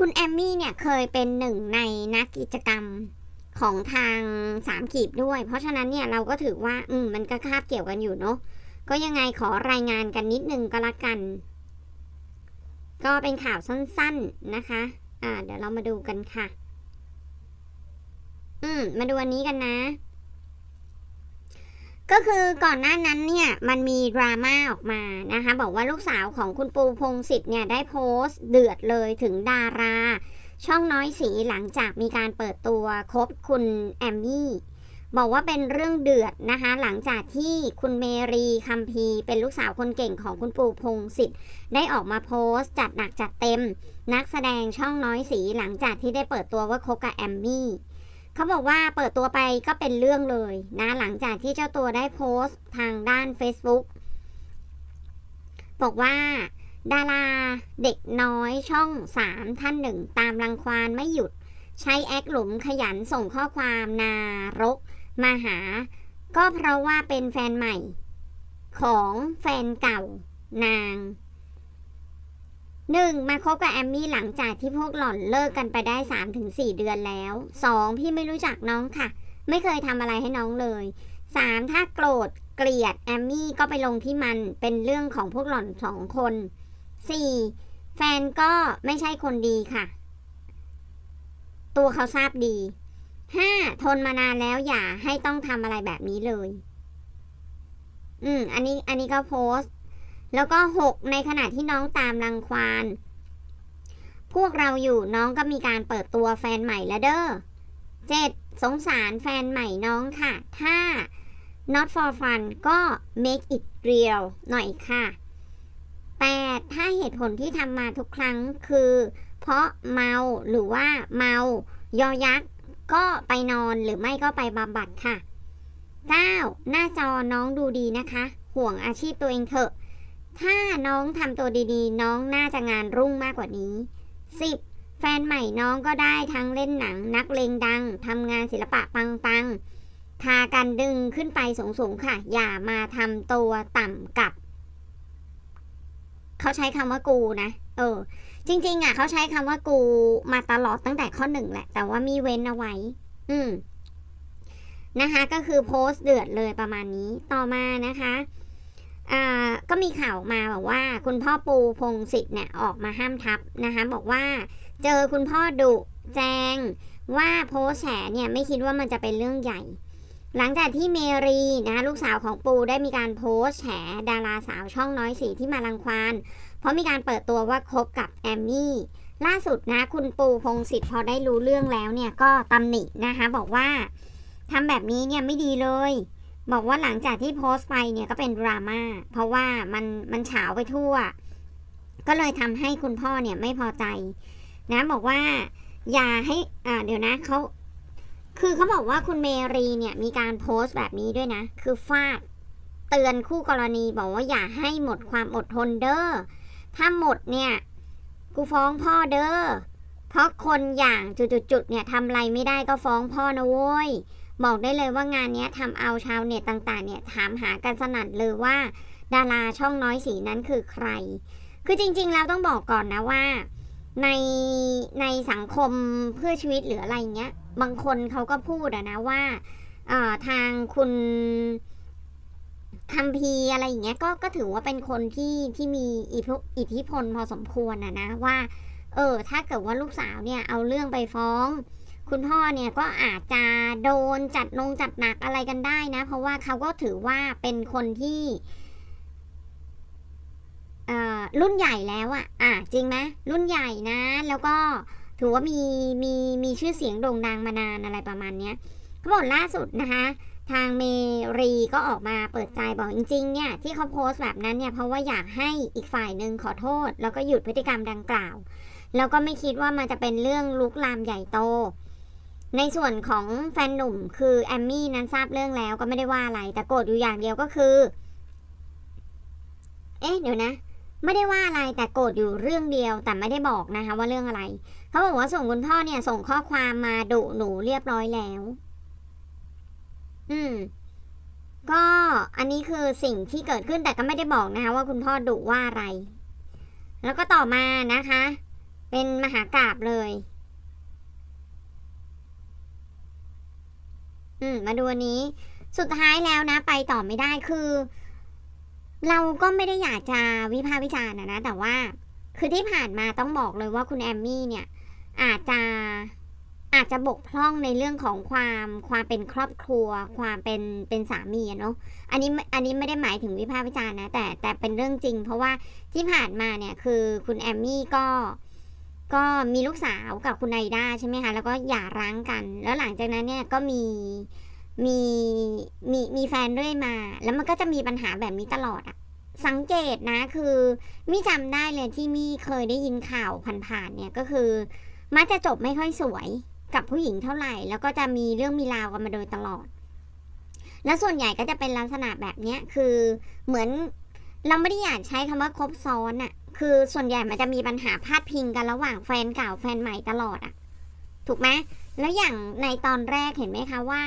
คุณแอมมี่เนี่ยเคยเป็นหนึ่งในนักกิจกรรมของทางสามขีดด้วย เพราะฉะนั้นเนี่ยเราก็ถือว่า อืมมันก็คาบเกี่ยวกันอยู่เนาะก็ยังไงขอรายงานกันนิดนึงก็แล้วกัน ก็เป็นข่าวสั้นๆนะคะ อ่า เดี๋ยวเรามาดูกันค่ะ อืม มาดูอันนี้กันนะ ก็คือก่อนหน้านั้นเนี่ยมันมีดราม่าออกมานะคะบอกว่าลูกสาวของคุณปูพงศิษฐ์เนี่ยได้โพสต์เดือดเลยถึงดารา ช่องน้อยสีหลังจากมีการเปิดตัวคบคุณแอมมี่บอกว่าเป็นเรื่องเดือดนะคะ หลังจากที่คุณเมรีคัมพีเป็นลูกสาวคนเก่งของคุณปูพงศิษฐ์ได้ออกมาโพสต์ จัดหนักจัดเต็ม นักแสดงช่องน้อยสีหลังจากที่ได้เปิดตัวว่าคบกับแอมมี่ เขาบอกว่าเปิดตัวไปก็เป็นเรื่องเลยนะหลังจากที่เจ้าตัวได้โพสต์ทางด้าน Facebook บอกว่า ดาราเด็กน้อยช่องสามท่านหนึ่ง ตามรังควานไม่หยุด ใช้แอคหลุมขยันส่งข้อความนารก มาหา ก็เพราะว่าเป็นแฟนใหม่ ของแฟนเก่านาง หนึ่งมาคบกับแอมมี่หลังจากที่พวกหล่อนเลิกกันไปได้ 3-4 เดือนแล้วสองพี่ไม่รู้จักน้องค่ะ ไม่เคยทำอะไรให้น้องเลยสามถ้าโกรธเกลียดแอมมี่ก็ไปลงที่มันเป็นเรื่องของพวกหล่อนสองคนสี่แฟนก็ไม่ใช่คนดีค่ะ ตัวเขาทราบดีห้าทนมานานแล้วอย่าให้ต้องทำอะไรแบบนี้เลย อืม อันนี้อันนี้ก็โพสต์ แล้วก็หกในขณะที่น้องตามรังควานพวกเราอยู่น้องก็มีการเปิดตัวแฟนใหม่แล้วเด้อเจ็ดสงสารแฟนใหม่น้องค่ะ ถ้า not for fun ก็ make it real หน่อยค่ะ 8. ถ้าเหตุผลที่ทำมาทุกครั้งคือ เพราะเมาหรือว่าเมายอยักษ์ก็ไปนอนหรือไม่ก็ไปบำบัดค่ะ 9. หน้าจอน้องดูดีนะคะ ห่วงอาชีพตัวเองเถอะ ถ้าน้องทำตัวดีๆ น้องน่าจะงานรุ่งมากกว่านี้ 10. แฟนใหม่น้องก็ได้ทั้งเล่นหนัง นักเลงดังทำงานศิลปะปังๆ ทากันดึงขึ้นไปสูงๆค่ะ อย่ามาทำตัวต่ำกับ เขาใช้คำว่ากูนะ เออ จริง ๆ อะ เขาใช้คำว่ากูมาตลอดตั้งแต่ข้อหนึ่งแหละ แต่ว่ามีเว้นเอาไว้ อืมนะคะก็คือโพสต์เดือดเลยประมาณนี้ต่อมานะคะ ก็มีข่าวมาบอกว่า คุณพ่อปูพงศิษฐ์เนี่ยออกมาห้ามทับนะคะบอกว่าเจอคุณพ่อดุแจงว่าโพสแฉเนี่ยไม่คิดว่ามันจะเป็นเรื่องใหญ่ หลังจากที่เมรีนะคะลูกสาวของปูได้มีการโพสแฉดาราสาวช่องน้อยสีที่มาลังควานเพราะมีการเปิดตัวว่าคบกับแอมมี่ล่าสุดนะคุณปูพงศิษฐ์พอได้รู้เรื่องแล้วเนี่ยก็ตำหนินะคะบอกว่าทำแบบนี้เนี่ยไม่ดีเลย บอกว่าหลังจากที่โพสต์ไปเนี่ยก็เป็นดราม่าเพราะว่ามันมันเฉาไปทั่ว ก็เลยทำให้คุณพ่อเนี่ยไม่พอใจ นะบอกว่าอย่าให้อ่าเดี๋ยวนะเขาคือเขาบอกว่าคุณเมรีเนี่ยมีการโพสต์แบบนี้ด้วยนะ คือฟาดเตือนคู่กรณีบอกว่าอย่าให้หมดความอดทนเด้อถ้าหมดเนี่ย กูฟ้องพ่อเด้อเพราะคนอย่างจุดๆๆเนี่ยทำอะไรไม่ได้ก็ฟ้องพ่อนะโว้ย บอกได้เลยว่างานนี้ทำเอาชาวเน็ตต่างๆ เนี่ยถามหากันสนั่นเลยว่า ดาราช่องน้อยสีนั้นคือใคร คือจริงๆแล้วต้องบอกก่อนนะว่า ในในสังคมเพื่อชีวิตหรืออะไรเงี้ย บางคนเขาก็พูดอะนะว่าทางคุณคัมพีอะไรอย่างเงี้ยก็ก็ถือว่าเป็นคนที่ที่มีอิทธิอิทธิพลพอสมควรอะนะว่า เออ ถ้าเกิดว่าลูกสาวเนี่ยเอาเรื่องไปฟ้อง คุณพ่อเนี่ยก็อาจจะโดนจัดนงจัดหนักอะไรกันได้นะ เพราะว่าเขาก็ถือว่าเป็นคนที่เอ่อรุ่นใหญ่แล้วอะอะจริงไหมรุ่นใหญ่นะ แล้วก็ถือว่ามีมีมีชื่อเสียงโด่งดังมานานอะไรประมาณเนี้ยเขาบอกล่าสุดนะคะ ทางเมรีก็ออกมาเปิดใจบอกจริง ๆ เนี่ย ที่เขาโพสต์แบบนั้นเนี่ย เพราะว่าอยากให้อีกฝ่ายหนึ่งขอโทษ แล้วก็หยุดพฤติกรรมดังกล่าว แล้วก็ไม่คิดว่ามันจะเป็นเรื่องลุกลามใหญ่โต ในส่วนของแฟนหนุ่มคือแอมมี่นั้นทราบเรื่องแล้วก็ไม่ได้ว่าอะไร แต่โกรธอยู่อย่างเดียวก็คือ เอ๊ะเดี๋ยวนะ ไม่ได้ว่าอะไรแต่โกรธอยู่เรื่องเดียว แต่ไม่ได้บอกนะคะ ว่าเรื่องอะไร เขาบอกว่าส่งคุณพ่อเนี่ย ส่งข้อความมาดุหนูเรียบร้อยแล้ว อืม ก็อันนี้คือสิ่งที่เกิดขึ้นแต่ก็ไม่ได้บอกนะคะ ว่าคุณพ่อดุว่าอะไร แล้วก็ต่อมานะคะ เป็นมหากราบเลย อืมมาดูอันนี้ สุดท้ายแล้วนะ ไปต่อไม่ได้คือ เราก็ไม่ได้อยากจะวิพากษ์วิจารณ์นะ แต่ว่า คือที่ผ่านมาต้องบอกเลยว่าคุณแอมมี่เนี่ย อาจจะอาจจะบกพร่องในเรื่องของความความเป็นครอบครัว ความเป็นเป็นสามีเนาะอันนี้อันนี้ไม่ได้หมายถึงวิพากษ์วิจารณ์นะแต่แต่เป็นเรื่องจริง เพราะว่าที่ผ่านมาเนี่ยคือคุณแอมมี่ก็ ก็มีลูกสาวกับคุณไอด้าใช่ไหมคะ แล้วก็หย่าร้างกัน แล้วหลังจากนั้นเนี่ยก็มีมีมีมีแฟนเรื่อยมา แล้วมันก็จะมีปัญหาแบบนี้ตลอดอะสังเกตนะคือมี่จำได้เลยที่มี่เคยได้ยินข่าวผ่านๆเนี่ยก็คือมักจะจบไม่ค่อยสวยกับผู้หญิงเท่าไหร่ แล้วก็จะมีเรื่องมีราวกันมาโดยตลอด แล้วส่วนใหญ่ก็จะเป็นลักษณะแบบเนี้ยคือเหมือนเราไม่ได้อยากใช้คำว่าคบซ้อนอะ คือส่วนใหญ่มันจะมีปัญหาพาดพิงกันระหว่างแฟนเก่าแฟนใหม่ตลอดอะถูกไหมแล้วอย่างในตอนแรกเห็นไหมคะว่า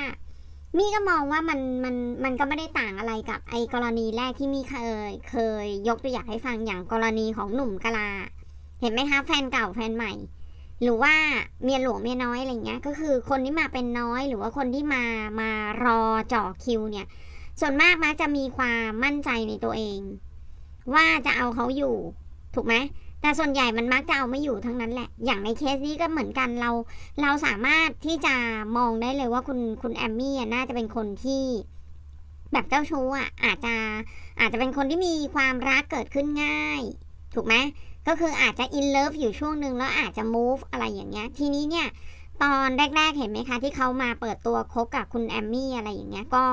มี่ก็มองว่ามันมันมันก็ไม่ได้ต่างอะไรกับไอ้กรณีแรกที่มี่เคย เคยยกตัวอย่างให้ฟังอย่างกรณีของหนุ่มกะลา เห็นไหมคะแฟนเก่าแฟนใหม่ หรือว่าเมียหลวงเมียน้อยอะไรเงี้ย ก็คือคนที่มาเป็นน้อยหรือว่าคนที่มามารอจ่อคิวเนี่ย ส่วนมากมักจะมีความมั่นใจในตัวเอง ว่าจะเอาเขาอยู่ ถูกไหมแต่ส่วนใหญ่มันมักจะเอาไม่อยู่ทั้งนั้นแหละ อย่างในเคสนี้ก็เหมือนกันเรา เราสามารถที่จะมองได้เลยว่าคุณคุณแอมมี่น่าจะเป็นคนที่แบบเจ้าชู้อะอาจจะอาจจะเป็นคนที่มีความรักเกิดขึ้นง่าย ถูกไหมก็คืออาจจะ in love อยู่ช่วงหนึ่งแล้วอาจจะ move อะไรอย่างเงี้ย ทีนี้เนี่ย ตอนแรก ๆ เห็นไหมคะ ที่เขามาเปิดตัวคบกับคุณแอมมี่อะไรอย่างเงี้ยก็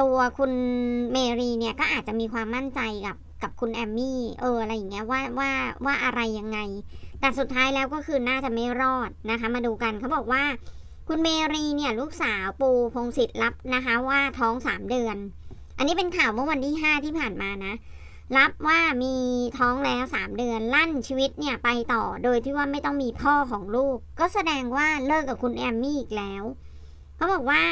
ตัวคุณเมรีเนี่ยก็อาจจะมีความมั่นใจกับ กับคุณแอมมี่ เอออะไรอย่างเงี้ยว่าว่าว่าอะไรยังไง แต่สุดท้ายแล้วก็คือน่าจะไม่รอดนะคะ มาดูกันเขาบอกว่า คุณเมรีเนี่ยลูกสาวปูพงศิษฐ์รับนะคะว่าท้องสามเดือน อันนี้เป็นข่าวเมื่อวันที่ห้าที่ผ่านมานะรับว่ามีท้องแล้วสามเดือนลั่นชีวิตเนี่ยไปต่อโดยที่ว่าไม่ต้องมีพ่อของลูก ก็แสดงว่าเลิกกับคุณแอมมี่อีกแล้ว เขาบอกว่า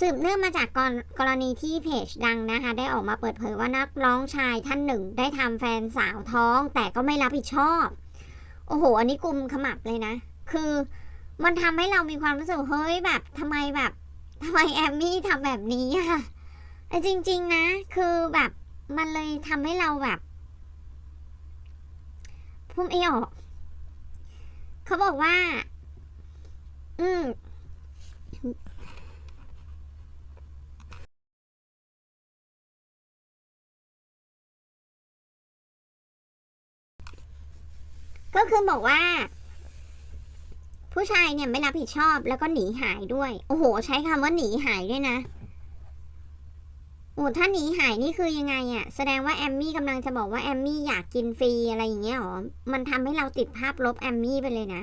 สืบเนื่องมาจากกรกรณีที่เพจดังนะคะ ได้ออกมาเปิดเผยว่านักร้องชายท่านหนึ่ง ได้ทำแฟนสาวท้อง แต่ก็ไม่รับผิดชอบ โอ้โห อันนี้กลุ่มขมับเลยนะ คือมันทำให้เรามีความรู้สึกเฮ้ยแบบทำไมแบบทำไมแอมมี่ทำแบบนี้อะจริง ๆ นะ คือแบบมันเลยทำให้เราแบบพูดไม่ออก เขาบอกว่า อืม ก็คือบอกว่า ผู้ชายเนี่ยไม่รับผิดชอบแล้วก็หนีหายด้วย โอ้โห ใช้คำว่าหนีหายด้วยนะโอ้ถ้าหนีหายนี่คือยังไงอะ่ะ แสดงว่าแอมมี่กำลังจะบอกว่าแอมมี่อยากกินฟรีอะไรอย่างเงี้ยหรอ มันทำให้เราติดภาพลบแอมมี่ไปเลยนะ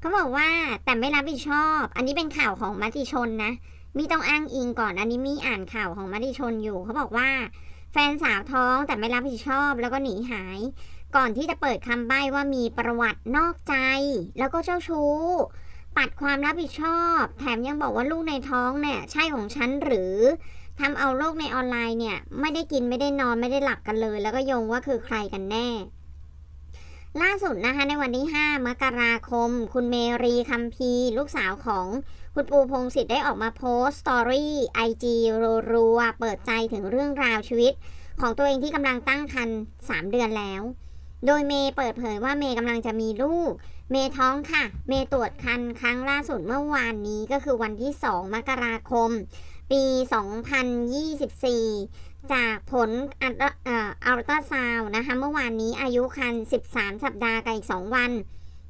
เขาบอกว่าแต่ไม่รับผิดชอบ อันนี้เป็นข่าวของมัติชนนะ มีต้องอ้างอิงก่อน อันนี้มีอ่านข่าวของมัติชนอยู่ เขาบอกว่า แฟนสาวท้องแต่ไม่รับผิดชอบแล้วก็หนีหาย ก่อนที่จะเปิดคำใบ้ว่ามีประวัตินอกใจ แล้วก็เจ้าชู้ ปัดความรับผิดชอบ แถมยังบอกว่าลูกในท้องเนี่ยใช่ของฉันหรือทำเอาโลกในออนไลน์เนี่ย ไม่ได้กินไม่ได้นอนไม่ได้หลับกันเลย แล้วก็โยงว่าคือใครกันแน่ ล่าสุดนะคะในวันที่ 5 มกราคม คุณเมรีคัมพีลูกสาวของคุณปูพงศิษฐ์ได้ออกมาโพสต์สตอรี่ไอจีรัวๆเปิดใจถึงเรื่องราวชีวิต ของตัวเองที่กำลังตั้งครรภ์3เดือนแล้ว โดยเมย์เปิดเผยว่าเมย์กำลังจะมีลูก เมย์ท้องค่ะ เมย์ตรวจคันครั้งล่าสุดเมื่อวานนี้ก็คือวันที่ 2 มกราคม ปี 2024 จากผลอัลตราเอ่ออัลตราซาวน์นะคะ เมื่อวานนี้อายุคัน 13 สัปดาห์กับอีก 2 วัน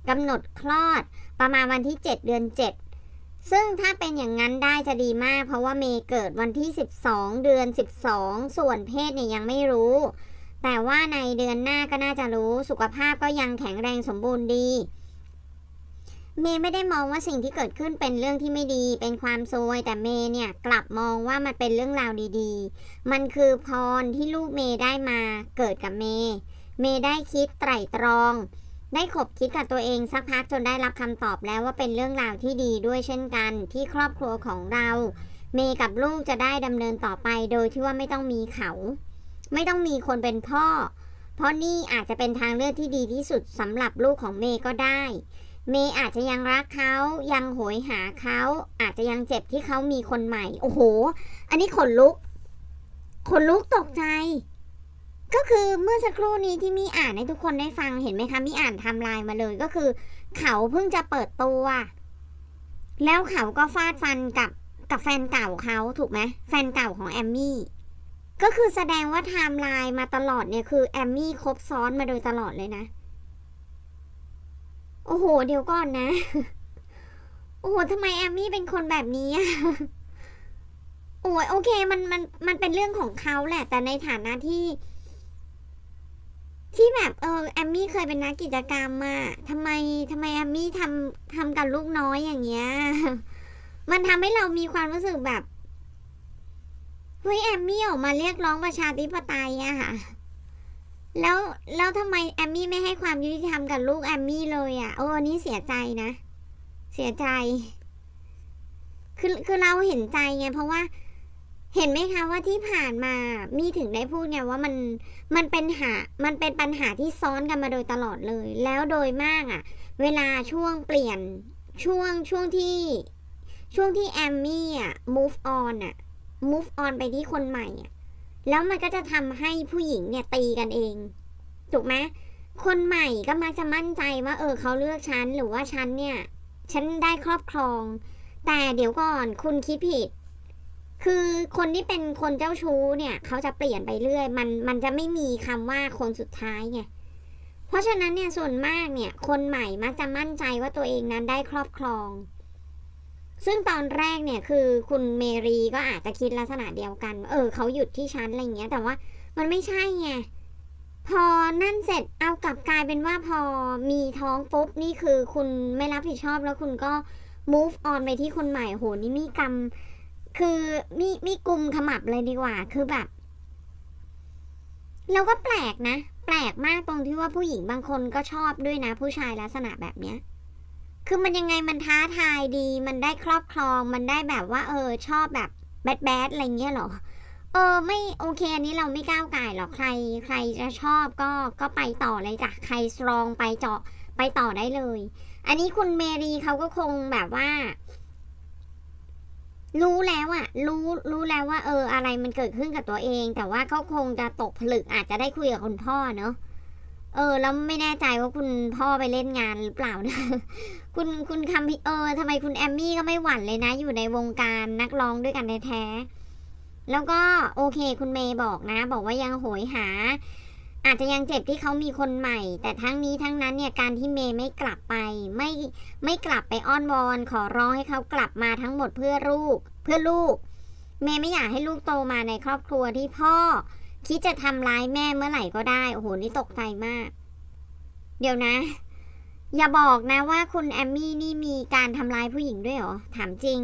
กำหนดคลอดประมาณวันที่ 7 เดือน 7 ซึ่งถ้าเป็นอย่างนั้นได้จะดีมาก เพราะว่าเมย์เกิดวันที่ 12 เดือน 12 ส่วนเพศเนี่ยยังไม่รู้ แต่ว่าในเดือนหน้าก็น่าจะรู้สุขภาพก็ยังแข็งแรงสมบูรณ์ดี เมย์ไม่ได้มองว่าสิ่งที่เกิดขึ้นเป็นเรื่องที่ไม่ดี เป็นความซวยแต่เมย์เนี่ยกลับมองว่ามันเป็นเรื่องราวดีๆ มันคือพรที่ลูกเมย์ได้มาเกิดกับเมย์เมย์ได้คิดไตร่ตรอง ได้ขบคิดกับตัวเองสักพักจนได้รับคำตอบแล้วว่าเป็นเรื่องราวที่ดีด้วยเช่นกัน ที่ครอบครัวของเรา เมย์กับลูกจะได้ดำเนินต่อไปโดยที่ว่าไม่ต้องมีเขา ไม่ต้องมีคนเป็นพ่อ เพราะนี่อาจจะเป็นทางเลือกที่ดีที่สุดสำหรับลูกของเมย์ก็ได้ เมย์อาจจะยังรักเขายังโหยหาเขาอาจจะยังเจ็บที่เขามีคนใหม่ โอ้โห อันนี้ขนลุก ขนลุกตกใจ ก็คือเมื่อสักครู่นี้ที่มีอ่านให้ทุกคนได้ฟังเห็นไหมคะมีอ่านทำลายมาเลยก็คือ เขาเพิ่งจะเปิดตัวแล้วเขาก็ฟาดฟันกับกับแฟนเก่าเขาถูกไหมแฟนเก่าของแอมมี่ ก็คือแสดงว่าไทม์ไลน์มาตลอดเนี่ยคือแอมมี่ครบซ้อนมาโดยตลอดเลยนะ โอ้โห เดี๋ยวก่อนนะ โอ้โหทำไมแอมมี่เป็นคนแบบนี้อะโอ้ยโอเคมันมันมันเป็นเรื่องของเขาแหละ แต่ในฐานะที่ ที่แบบเออแอมมี่เคยเป็นนักกิจกรรมอะทำไมทำไมแอมมี่ทำทำกับลูกน้อยอย่างเงี้ย มันทำให้เรามีความรู้สึกแบบ เฮ้ยแอมมี่ออกมาเรียกร้องประชาธิปไตยอะค่ะ แล้วแล้วทำไมแอมมี่ไม่ให้ความยุติธรรมกับลูกแอมมี่เลยอะโอ้นนี้เสียใจนะ เสียใจ คือคือเราเห็นใจไงเพราะว่าเห็นไหมคะว่าที่ผ่านมามีถึงได้พูดไงว่ามันมันเป็นหา มันเป็นปัญหาที่ซ้อนกันมาโดยตลอดเลย แล้วโดยมากอะเวลาช่วงเปลี่ยนช่วงช่วงที่ ช่วงที่แอมมี่อะ move on อะ move on ไปที่คนใหม่อะแล้วมันก็จะทำให้ผู้หญิงเนี่ยตีกันเอง ถูกไหมคนใหม่ก็มักจะมั่นใจว่าเออเขาเลือกฉันหรือว่าฉันเนี่ย ฉันได้ครอบครอง แต่เดี๋ยวก่อนคุณคิดผิด คือคนที่เป็นคนเจ้าชู้เนี่ยเขาจะเปลี่ยนไปเรื่อย มันมันจะไม่มีคำว่าคนสุดท้ายไงเพราะฉะนั้นเนี่ยส่วนมากเนี่ย คนใหม่มักจะมั่นใจว่าตัวเองนั้นได้ครอบครอง ซึ่งตอนแรกเนี่ยคือคุณเมรีก็อาจจะคิดลักษณะเดียวกัน เออเขาหยุดที่ฉันอะไรเงี้ย แต่ว่ามันไม่ใช่ไงพอนั่นเสร็จเอากลับกลายเป็นว่าพอมีท้องปุ๊บนี่คือคุณไม่รับผิดชอบแล้วคุณก็ move on ไปที่คนใหม่โหนี่มีกรรมคือมีมีกลุ่มขมับเลยดีกว่า คือแบบแล้วก็แปลกนะ แปลกมากตรงที่ว่าผู้หญิงบางคนก็ชอบด้วยนะ ผู้ชายลักษณะแบบเนี้ย คือมันยังไงมันท้าทายดี มันได้ครอบครอง มันได้แบบว่า เออ ชอบแบบแบดแบดอะไรเงี้ยหรอ เออ ไม่โอเค อันนี้เราไม่ก้าวไก่หรอกใคร ใครจะชอบก็ก็ไปต่อเลยจ้ะใครสตรองไปเจาะไปต่อได้เลย อันนี้คุณเมรีเขาก็คงแบบว่า รู้แล้วอะรู้รู้แล้วว่า เออ อะไรมันเกิดขึ้นกับตัวเอง แต่ว่าเขาคงจะตกผลึกอาจจะได้คุยกับคุณพ่อเนอะ เออแล้วไม่แน่ใจว่าคุณพ่อไปเล่นงานหรือเปล่านะคุณคุณคำพิเออทำไมคุณแอมมี่ก็ไม่หวั่นเลยนะ อยู่ในวงการนักร้องด้วยกันแท้ๆแล้วก็โอเค คุณเมย์บอกนะ บอกว่ายังโหยหา อาจจะยังเจ็บที่เขามีคนใหม่ แต่ทั้งนี้ทั้งนั้นเนี่ยการที่เมย์ไม่กลับไป ไม่ไม่กลับไปอ้อนวอน ขอร้องให้เขากลับมาทั้งหมดเพื่อลูก เพื่อลูก เมย์ไม่อยากให้ลูกโตมาในครอบครัวที่พ่อ คิดจะทำร้ายแม่เมื่อไหร่ก็ได้ โอ้โห นี่ตกใจมาก เดี๋ยวนะ อย่าบอกนะว่าคุณแอมมี่นี่มีการทำร้ายผู้หญิงด้วยเหรอ ถามจริง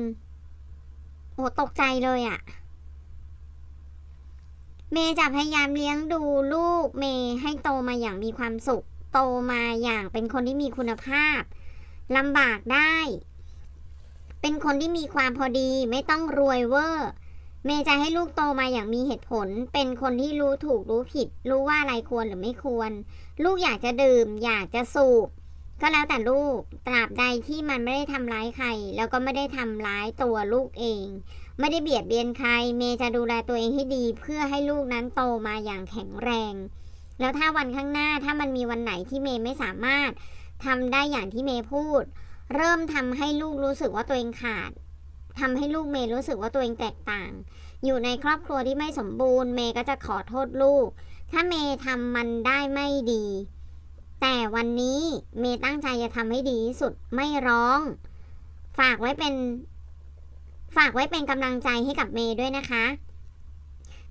โอ้ตกใจเลยอะ่ะ เมย์จะพยายามเลี้ยงดูลูกเมย์ให้โตมาอย่างมีความสุข โตมาอย่างเป็นคนที่มีคุณภาพลำบากได้ เป็นคนที่มีความพอดีไม่ต้องรวยเวอร์ เมย์จะให้ลูกโตมาอย่างมีเหตุผล เป็นคนที่รู้ถูกรู้ผิด รู้ว่าอะไรควรหรือไม่ควร ลูกอยากจะดื่ม อยากจะสูบ ก็แล้วแต่ลูก ตราบใดที่มันไม่ได้ทำร้ายใคร แล้วก็ไม่ได้ทำร้ายตัวลูกเอง ไม่ได้เบียดเบียนใคร เมย์จะดูแลตัวเองให้ดี เพื่อให้ลูกนั้นโตมาอย่างแข็งแรง แล้วถ้าวันข้างหน้าถ้ามันมีวันไหนที่เมย์ไม่สามารถทำได้อย่างที่เมย์พูด เริ่มทำให้ลูกรู้สึกว่าตัวเองขาด ทำให้ลูกเมย์รู้สึกว่าตัวเองแตกต่าง อยู่ในครอบครัวที่ไม่สมบูรณ์ เมย์ก็จะขอโทษลูก ถ้าเมย์ทำมันได้ไม่ดี แต่วันนี้เมย์ตั้งใจจะทำให้ดีที่สุดไม่ร้อง ฝากไว้เป็น ฝากไว้เป็นกำลังใจให้กับเมย์ด้วยนะคะ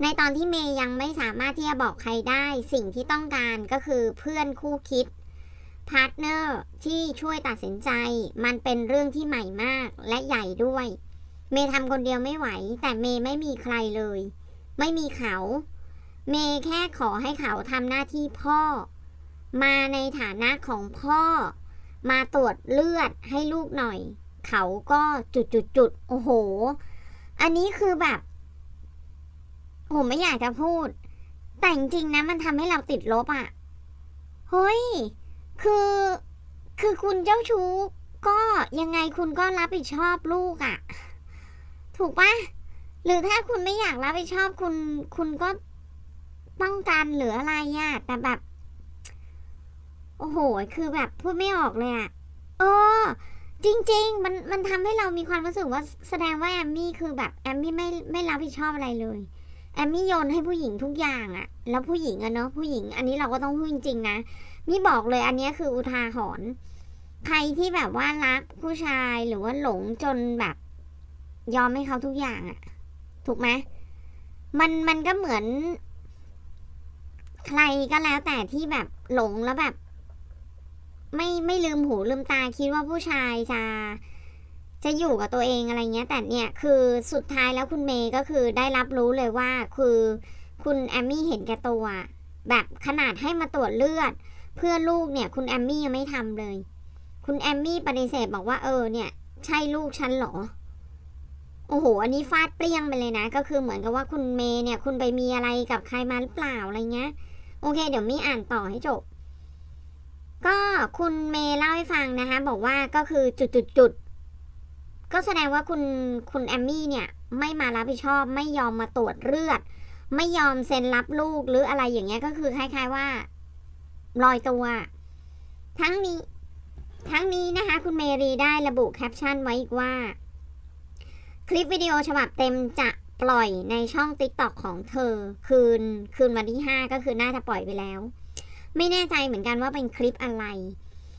ในตอนที่เมย์ยังไม่สามารถที่จะบอกใครได้ สิ่งที่ต้องการก็คือเพื่อนคู่คิดพาร์ทเนอร์ที่ช่วยตัดสินใจ มันเป็นเรื่องที่ใหม่มากและใหญ่ด้วย เมย์ทำคนเดียวไม่ไหว แต่เมย์ไม่มีใครเลย ไม่มีเขา เมย์แค่ขอให้เขาทำหน้าที่พ่อ มาในฐานะของพ่อ มาตรวจเลือดให้ลูกหน่อย เขาก็จุดจุดจุดๆโอ้โห อันนี้คือแบบผมไม่อยากจะพูด แต่จริงๆนะมันทำให้เราติดลบอะ่ะเฮ้ย คือ คือคุณเจ้าชู้ก็ยังไงคุณก็รับผิดชอบลูกอะ่ะ ถูกปะหรือถ้าคุณไม่อยากรับผิดชอบคุณคุณก็ป้องกันหรืออะไรอะ่ะแต่แบบ โอ้โห คือแบบพูดไม่ออกเลยอะ่ะเออ จริง ๆ มันมันทำให้เรามีความรู้สึกว่าแสดงว่าแอมมี่คือแบบแอมมี่ไม่ไม่รับผิดชอบอะไรเลยแอมมี่โยนให้ผู้หญิงทุกอย่างอะแล้วผู้หญิงอะเนาะผู้หญิง อันนี้เราก็ต้องพูดจริงๆนะมี่บอกเลยอันนี้คืออุทาหรณ์ใครที่แบบว่ารักผู้ชายหรือว่าหลงจนแบบ ยอมให้เขาทุกอย่างอะถูกไหมมันมันก็เหมือน ใครก็แล้วแต่ที่แบบหลงแล้วแบบ ไม่ไม่ลืมหูลืมตาคิดว่าผู้ชายจะจะอยู่กับตัวเองอะไรเงี้ย แต่เนี่ยคือสุดท้ายแล้วคุณเมย์ก็คือได้รับรู้เลยว่า คือคุณแอมมี่เห็นแก่ตัว แบบขนาดให้มาตรวจเลือด เพื่อลูกเนี่ย คุณแอมมี่ยังไม่ทำเลย คุณแอมมี่ปฏิเสธบอกว่าเออเนี่ย ใช่ลูกฉันเหรอ โอ้โห อันนี้ฟาดเปรี้ยงไปเลยนะ ก็คือเหมือนกับว่าคุณเมย์เนี่ย คุณไปมีอะไรกับใครมาหรือเปล่าอะไรเงี้ย โอเค เดี๋ยวมี่อ่านต่อให้จบ ก็คุณเมย์เล่าให้ฟังนะคะ บอกว่าก็คือจุดจุดจุดๆก็แสดงว่าคุณคุณแอมมี่เนี่ย ไม่มารับผิดชอบไม่ยอมมาตรวจเลือด ไม่ยอมเซ็นรับลูกหรืออะไรอย่างเงี้ยก็คือคล้าย ๆว่าลอยตัว ทั้งนี้ ทั้งนี้นะคะ คุณเมรีได้ระบุแคปชั่นไว้อีกว่า คลิปวิดีโอฉบับเต็มจะปล่อยในช่อง TikTok ของเธอ คืนคืนวันที่ 5 ก็คือน่าจะปล่อยไปแล้ว ไม่แน่ใจเหมือนกันว่าเป็นคลิปอะไร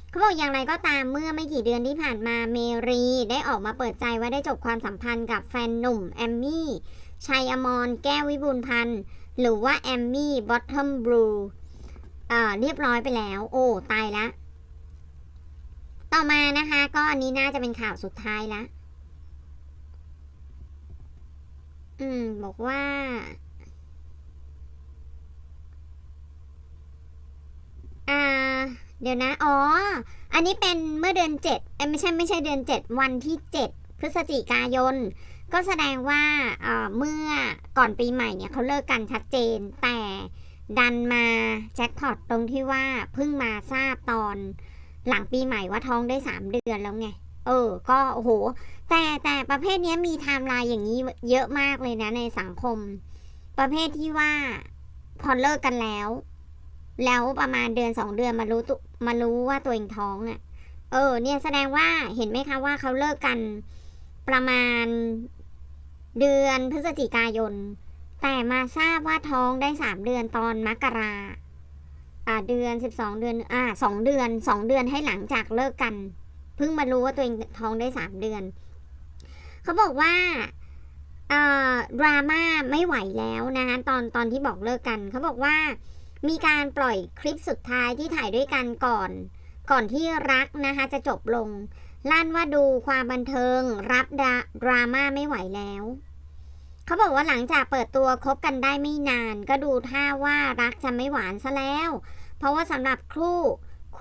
เขาบอกอย่างไรก็ตามเมื่อไม่กี่เดือนที่ผ่านมาเมรีได้ออกมาเปิดใจว่าได้จบความสัมพันธ์กับแฟนหนุ่ม แอมมี่ ชัยอมรแก้ววิบูลพันธ์ หรือว่า แอมมี่บอททอมบลูอ่าเรียบร้อยไปแล้ว โอ้ตายละ ต่อมานะคะ ก็อันนี้น่าจะเป็นข่าวสุดท้ายละ อืม บอกว่า อ่า เดี๋ยวนะ อ๋อ อันนี้เป็นเมื่อเดือนเจ็ดไม่ใช่ไม่ใช่เดือนเจ็ดวันที่เจ็ดพฤศจิกายน ก็แสดงว่าเอ่อเมื่อก่อนปีใหม่เนี่ยเขาเลิกกันชัดเจน แต่ดันมาแจ็คพอตตรงที่ว่าเพิ่งมาทราบตอนหลังปีใหม่ว่าท้องได้สามเดือนแล้วไง เออ ก็โอ้โห แต่แต่ประเภทนี้มีไทม์ไลน์อย่างนี้เยอะมากเลยนะในสังคม ประเภทที่ว่าพอเลิกกันแล้ว แล้วประมาณเดือนสองเดือนมารู้ตุมารู้ว่าตัวเองท้องอะ่ะ เออ เนี่ยแสดงว่าเห็นไหมคะว่าเขาเลิกกันประมาณเดือนพฤศจิกายน แต่มาทราบว่าท้องได้สามเดือนตอนมกราอ่าเดือนสิบสองเดือน อ่าสองเดือนสองเดือนให้หลังจากเลิกกัน เพิ่งมารู้ว่าตัวเองท้องได้สามเดือน เขาบอกว่าดราม่าไม่ไหวแล้วนะคะตอนตอนที่บอกเลิกกัน เขาบอกว่ามีการปล่อยคลิปสุดท้ายที่ถ่ายด้วยกันก่อน ก่อนที่รักนะคะจะจบลง ลั่นว่าดูความบันเทิง รับดราดราม่าไม่ไหวแล้ว เขาบอกว่าหลังจากเปิดตัวคบกันได้ไม่นาน ก็ดูท่าว่ารักจะไม่หวานซะแล้ว เพราะว่าสำหรับคู่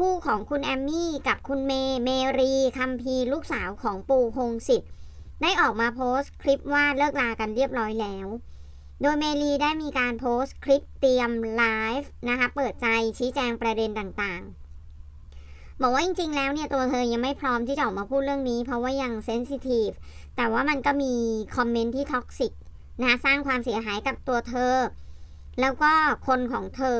คู่ของคุณแอมมี่กับคุณเมเมรีคัมพีลูกสาวของปู่พงศิษฐ์ได้ออกมาโพสต์คลิปว่าเลิกลากันเรียบร้อยแล้ว โดยเมลีได้มีการโพสต์คลิปเตรียมไลฟ์นะคะเปิดใจชี้แจงประเด็นต่างๆ บอกว่าจริงๆ แล้วเนี่ยตัวเธอยังไม่พร้อมที่จะออกมาพูดเรื่องนี้ เพราะว่ายังเซนซิทีฟแต่ว่ามันก็มีคอมเมนต์ที่ท็อกซิกนะคะสร้างความเสียหายกับตัวเธอ แล้วก็คนของเธอ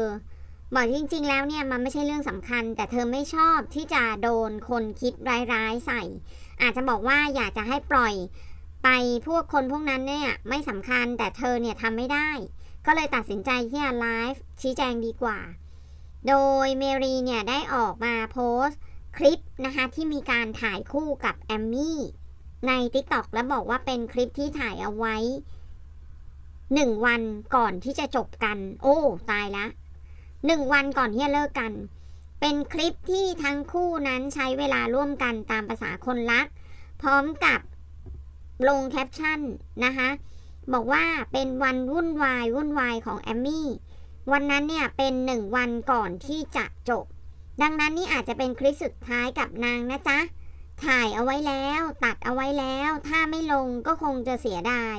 บอกจริงๆแล้วเนี่ยมันไม่ใช่เรื่องสำคัญ แต่เธอไม่ชอบที่จะโดนคนคิดร้ายๆใส่ อาจจะบอกว่าอยากจะให้ปล่อยไปพวกคนพวกนั้นเนี่ยไม่สำคัญแต่เธอเนี่ยทำไม่ได้ ก็เลยตัดสินใจที่จะไลฟ์ชี้แจงดีกว่า โดยเมรีเนี่ยได้ออกมาโพสต์คลิปนะคะที่มีการถ่ายคู่กับแอมมี่ใน TikTok แล้วบอกว่าเป็นคลิปที่ถ่ายเอาไว้หนึ่งวันก่อนที่จะจบกัน โอ้ ตายละ หนึ่งวันก่อนที่จะเลิกกัน เป็นคลิปที่ทั้งคู่นั้นใช้เวลาร่วมกันตามภาษาคนรัก พร้อมกับลงแคปชั่นนะคะบอกว่าเป็นวันวุ่นวายวุ่นวายของแอมมี่ วันนั้นเนี่ยเป็นหนึ่งวันก่อนที่จะจบ ดังนั้นนี่อาจจะเป็นคลิปสุดท้ายกับนางนะจ๊ะ ถ่ายเอาไว้แล้ว ตัดเอาไว้แล้ว ถ้าไม่ลงก็คงจะเสียดาย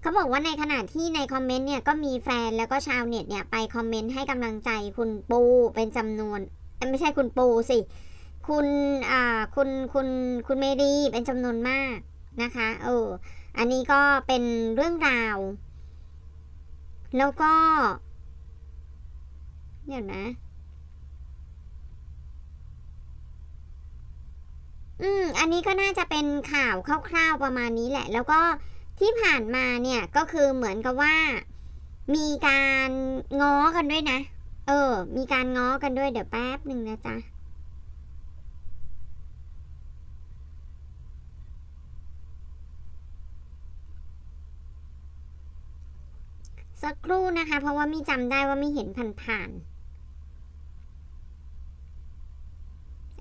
เขาบอกว่าในขณะที่ในคอมเมนต์เนี่ยก็มีแฟนแล้วก็ชาวเน็ตเนี่ยไปคอมเมนต์ให้กำลังใจคุณปูเป็นจำนวน ไม่ใช่คุณปูสิ คุณอ่าคุณคุณคุณเมรีเป็นจำนวนมากนะคะเอออันนี้ก็เป็นเรื่องราว แล้วก็เดี๋ยวนะ อืม อันนี้ก็น่าจะเป็นข่าวคร่าวๆประมาณนี้แหละ แล้วก็ ที่ผ่านมาเนี่ยก็คือเหมือนกับว่า มีการง้อกันด้วยนะ เออ มีการง้อกันด้วยเดี๋ยวแป๊บหนึ่งนะจ๊ะสักครู่นะคะ เพราะว่ามีจำได้ว่าไมีเห็นผ่านๆ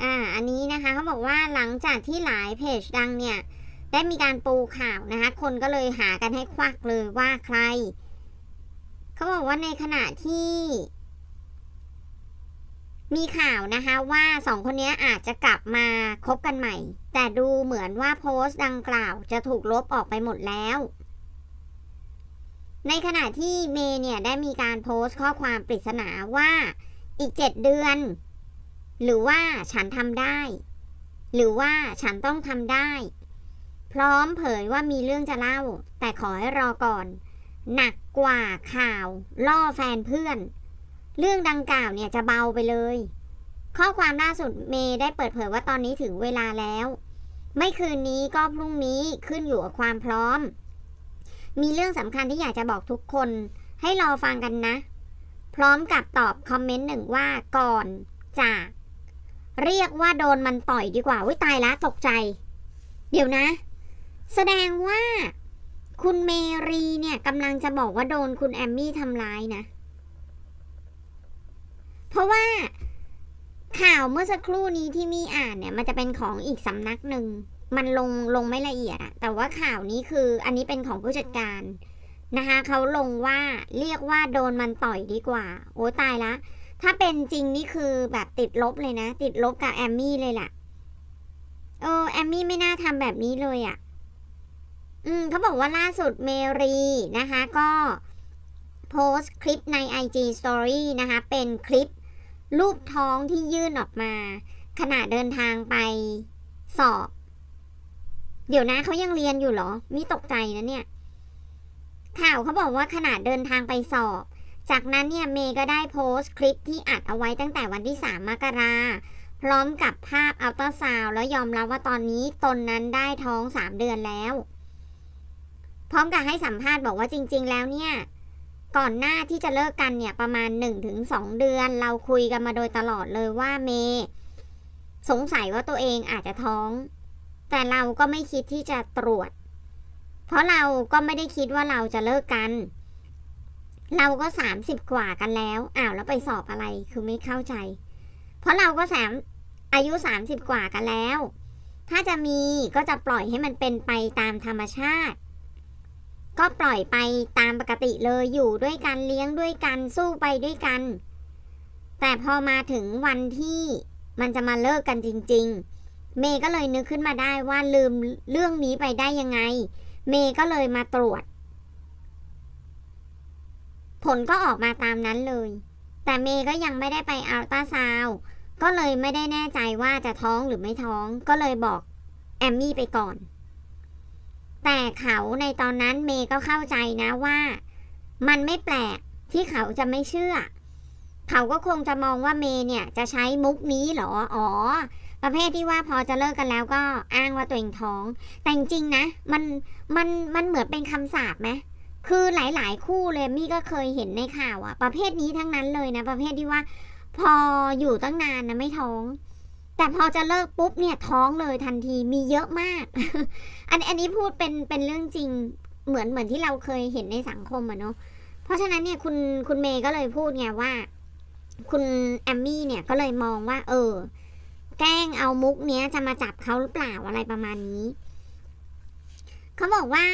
อ่า อันนี้นะคะเขาบอกว่าหลังจากที่หลายเพจดังเนี่ย ได้มีการปูข่าวนะคะ คนก็เลยหากันให้ควักเลยว่าใคร เขาบอกว่าในขณะที่ มีข่าวนะคะว่าสองคนนี้อาจจะกลับมาคบกันใหม่ แต่ดูเหมือนว่าโพสต์ดังกล่าวจะถูกลบออกไปหมดแล้ว ในขณะที่เมย์เนี่ยได้มีการโพสต์ข้อความปริศนาว่าอีกเจ็ดเดือน หรือว่าฉันทำได้ หรือว่าฉันต้องทำได้ พร้อมเผยว่ามีเรื่องจะเล่า แต่ขอให้รอก่อน หนักกว่าข่าว ล่อแฟนเพื่อน เรื่องดังกล่าวเนี่ยจะเบาไปเลย ข้อความล่าสุดเมย์ได้เปิดเผยว่าตอนนี้ถึงเวลาแล้ว ไม่คืนนี้ก็พรุ่งนี้ขึ้นอยู่กับความพร้อม มีเรื่องสำคัญที่อยากจะบอกทุกคน ให้รอฟังกันนะ พร้อมกับตอบคอมเมนต์หนึ่งว่าก่อนจากเรียกว่าโดนมันต่อยดีกว่าวิตายละตกใจ เดี๋ยวนะ แสดงว่าคุณเมรีเนี่ยกำลังจะบอกว่าโดนคุณแอมมี่ทำร้ายนะ เพราะว่าข่าวเมื่อสักครู่นี้ที่มีอ่านเนี่ย มันจะเป็นของอีกสำนักหนึ่ง มันลงลงไม่ละเอียดอะแต่ว่าข่าวนี้คืออันนี้เป็นของผู้จัดการนะคะเขาลงว่าเรียกว่าโดนมันต่อยดีกว่า โอ้ตายละ ถ้าเป็นจริงนี่คือแบบติดลบเลยนะ ติดลบกับแอมมี่เลยแหละเออแอมมี่ไม่น่าทำแบบนี้เลยอะ่ะ อืมเขาบอกว่าล่าสุดเมรีนะคะก็โพสต์คลิปใน IG Story นะคะ เป็นคลิปรูปท้องที่ยื่นออกมา ขณะเดินทางไปสอบ เดี๋ยวนะเขายังเรียนอยู่เหรอ มีตกใจนะเนี่ย ข่าวเขาบอกว่าขณะเดินทางไปสอบ จากนั้นเนี่ยเมย์ก็ได้โพสต์คลิปที่อัดเอาไว้ตั้งแต่วันที่ 3 มกราพร้อมกับภาพอัลตราซาวแล้วยอมรับว่าตอนนี้ตนนั้นได้ท้อง 3 เดือนแล้ว พร้อมกับให้สัมภาษณ์บอกว่าจริง ๆ แล้วเนี่ย ก่อนหน้าที่จะเลิกกันเนี่ยประมาณ 1-2 เดือน เราคุยกันมาโดยตลอดเลยว่าเมย์สงสัยว่าตัวเองอาจจะท้อง แต่เราก็ไม่คิดที่จะตรวจ เพราะเราก็ไม่ได้คิดว่าเราจะเลิกกัน เราก็สามสิบกว่ากันแล้วอ้าวแล้วไปสอบอะไรคือไม่เข้าใจ เพราะเราก็สามอายุสามสิบกว่ากันแล้ว ถ้าจะมีก็จะปล่อยให้มันเป็นไปตามธรรมชาติ ก็ปล่อยไปตามปกติเลยอยู่ด้วยกันเลี้ยงด้วยกันสู้ไปด้วยกัน แต่พอมาถึงวันที่มันจะมาเลิกกันจริง ๆ เมย์ก็เลยนึกขึ้นมาได้ว่าลืมเรื่องนี้ไปได้ยังไง เมย์ก็เลยมาตรวจ ผลก็ออกมาตามนั้นเลย แต่เมย์ก็ยังไม่ได้ไปอัลตราซาวก็เลยไม่ได้แน่ใจว่าจะท้องหรือไม่ท้อง ก็เลยบอกแอมมี่ไปก่อน แต่เขาในตอนนั้นเมย์ก็เข้าใจนะว่า มันไม่แปลกที่เขาจะไม่เชื่อ เขาก็คงจะมองว่าเมย์เนี่ยจะใช้มุกนี้หรอ อ๋อ ประเภทที่ว่าพอจะเลิกกันแล้วก็อ้างว่าตัวเองท้อง แต่จริงๆนะ มันมันมันเหมือนเป็นคำสาปไหมคือหลาย ๆ คู่เลยมี่ก็เคยเห็นในข่าวอะประเภทนี้ทั้งนั้นเลยนะ ประเภทที่ว่า พออยู่ตั้งนานนะไม่ท้อง แต่พอจะเลิกปุ๊บเนี่ยท้องเลยทันทีมีเยอะมาก อันอันนี้พูดเป็นเป็นเรื่องจริงเหมือนเหมือนที่เราเคยเห็นในสังคมอะเนาะเพราะฉะนั้นเนี่ยคุณคุณเมย์ก็เลยพูดไงว่า คุณแอมมี่เนี่ยก็เลยมองว่า เออ แกล้งเอามุกเนี้ยจะมาจับเขาหรือเปล่าอะไรประมาณนี้เขาบอกว่า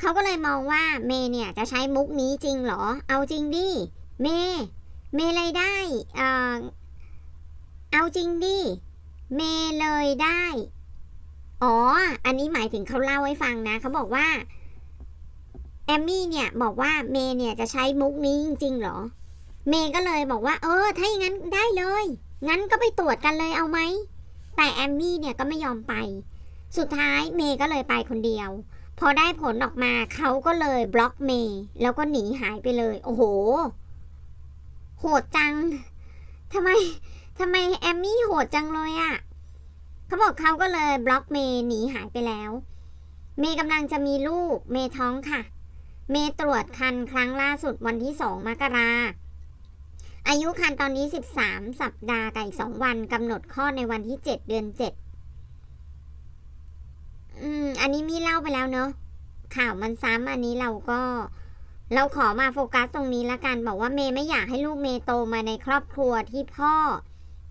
เขาก็เลยมองว่าเมย์เนี่ยจะใช้มุกนี้จริงเหรอ เอาจริงดิเมย์เมย์เลยได้ เอาจริงดิ เมเลยได้ อ๋อ อันนี้หมายถึงเขาเล่าให้ฟังนะเขาบอกว่า แอมมี่เนี่ยบอกว่าเมเนี่ยจะใช้มุกนี้จริงๆหรอ เมก็เลยบอกว่า เออ ถ้าอย่างนั้นได้เลย งั้นก็ไปตรวจกันเลยเอาไหม แต่แอมมี่เนี่ยก็ไม่ยอมไป สุดท้ายเมก็เลยไปคนเดียว พอได้ผลออกมาเขาก็เลยบล็อกเมแล้วก็หนีหายไปเลย โอ้โห โหดจังทำไม ทำไมแอมมี่โหดจังเลยอะ่ะเขาบอกเขาก็เลยบล็อกเมย์หนีหายไปแล้ว เมย์กำลังจะมีลูก เมย์ท้องค่ะ เมย์ตรวจคันครั้งล่าสุดวันที่สองมกราอายุคันตอนนี้สิบสามสัปดาห์กับอีกสองวันกำหนดคลอดในวันที่เจ็ดเดือนเจ็ดอืม อันนี้มีเล่าไปแล้วเนอะข่าวมันซ้ำอันนี้เราก็ เราขอมาโฟกัสตรงนี้ละกัน บอกว่าเมย์ไม่อยากให้ลูกเมย์โตมาในครอบครัวที่พ่อ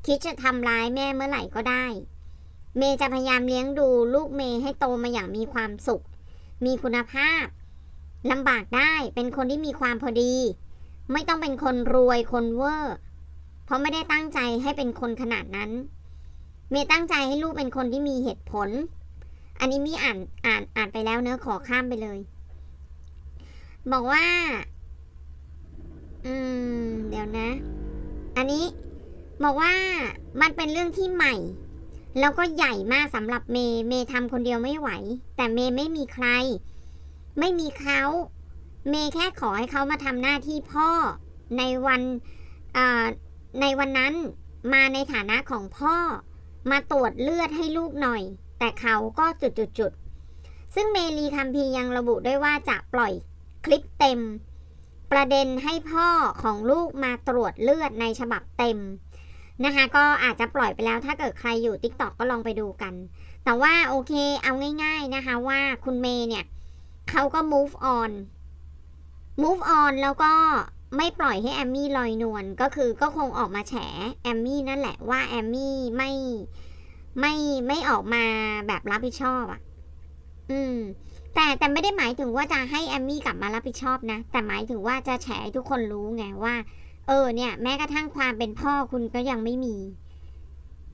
คิดจะทำร้ายแม่เมื่อไหร่ก็ได้ เมย์จะพยายามเลี้ยงดูลูกเมย์ให้โตมาอย่างมีความสุข มีคุณภาพลำบากได้เป็นคนที่มีความพอดี ไม่ต้องเป็นคนรวยคนเวอร์เพราะไม่ได้ตั้งใจให้เป็นคนขนาดนั้น เมย์ตั้งใจให้ลูกเป็นคนที่มีเหตุผล อันนี้มีอ่านอ่านอ่านไปแล้วเนอะขอข้ามไปเลย บอกว่า อืม เดี๋ยวนะ อันนี้ บอกว่ามันเป็นเรื่องที่ใหม่ แล้วก็ใหญ่มากสำหรับเมย์เมย์ทำคนเดียวไม่ไหว แต่เมย์ไม่มีใคร ไม่มีเขาเมย์แค่ขอให้เขามาทำหน้าที่พ่อในวันในวันนั้นมาในฐานะของพ่อ มาตรวจเลือดให้ลูกหน่อย แต่เขาก็จุดจุดจุดๆซึ่งเมลีคัมพียังระบุด้วยว่าจะปล่อยคลิปเต็ม ประเด็นให้พ่อของลูกมาตรวจเลือดในฉบับเต็ม นะคะก็อาจจะปล่อยไปแล้วถ้าเกิดใครอยู่ t ิ k t o k ก็ลองไปดูกัน แต่ว่าโอเคเอาง่ายๆนะคะว่าคุณเมย์เนี่ยเขาก็ move on move on แล้วก็ไม่ปล่อยให้แอมมี่ลอยนวลก็คือก็คงออกมาแฉแอมมี่นั่นแหละว่าแอมมี่ไม่ไม่ไม่ออกมาแบบรับผิดชอบอะ่ะ อืม แต่แต่ไม่ได้หมายถึงว่าจะให้แอมมี่กลับมารับผิดชอบนะ แต่หมายถึงว่าจะแฉให้ทุกคนรู้ไงว่า ออเนี่ย แม้กระทั่งความเป็นพ่อคุณก็ยังไม่มี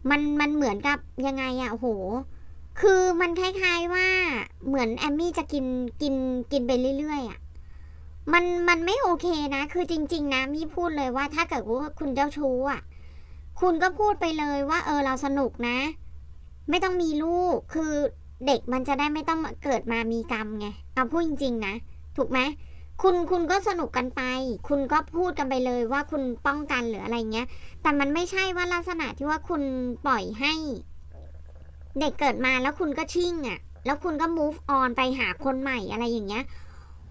มันมันเหมือนกับยังไงอะโอ้โห คือมันคล้ายๆว่าเหมือนแอมมี่จะกินกินกินไปเรื่อยๆอะมันมันไม่โอเคนะ คือจริง ๆ นะมี่พูดเลยว่าถ้าเกิดว่าคุณเจ้าชู้อะคุณก็พูดไปเลยว่า เออเราสนุกนะ ไม่ต้องมีลูกคือเด็กมันจะได้ไม่ต้องเกิดมามีกรรมไงเอาพูดจริง ๆ นะ ถูกไหม คุณคุณก็สนุกกันไป คุณก็พูดกันไปเลยว่าคุณป้องกันหรืออะไรเงี้ย แต่มันไม่ใช่ว่าลักษณะที่ว่าคุณปล่อยให้ เด็กเกิดมาแล้วคุณก็ชิ่งอะ่ะ แล้วคุณก็ move on ไปหาคนใหม่อะไรอย่างเงี้ย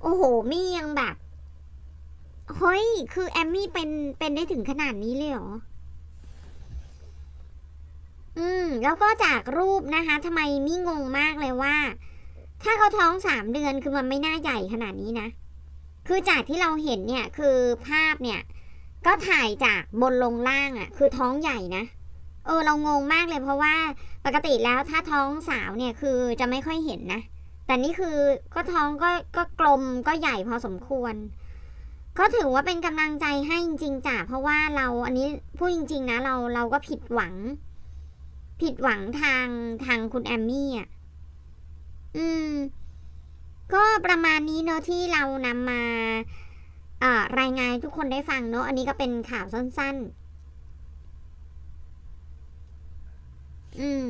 โอ้โหมี่ยังแบบ เฮ้ย คือแอมมี่เป็นเป็นได้ถึงขนาดนี้เลยเหรออืม แล้วก็จากรูปนะคะทำไมมี่งงมากเลยว่า ถ้าเขาท้องสามเดือนคือมันไม่น่าใหญ่ขนาดนี้นะ คือจากที่เราเห็นเนี่ยคือภาพเนี่ยก็ถ่ายจากบนลงล่างอะ่ะ คือท้องใหญ่นะเออเรางงมากเลยเพราะว่าปกติแล้วถ้าท้องสาวเนี่ยคือจะไม่ค่อยเห็นนะ แต่นี่คือก็ท้องก็ก็กลมก็ใหญ่พอสมควร ก็ถือว่าเป็นกำลังใจให้จริงๆจ้ะเพราะว่าเราอันนี้พูดจริง ๆ นะ เราเราก็ผิดหวัง ผิดหวังทางทางคุณแอมมี่อะอืม ก็ประมาณนี้เนอะที่เรานำมาอ่ารายงานทุกคนได้ฟังเนอะอันนี้ก็เป็นข่าวสั้น ๆ อืม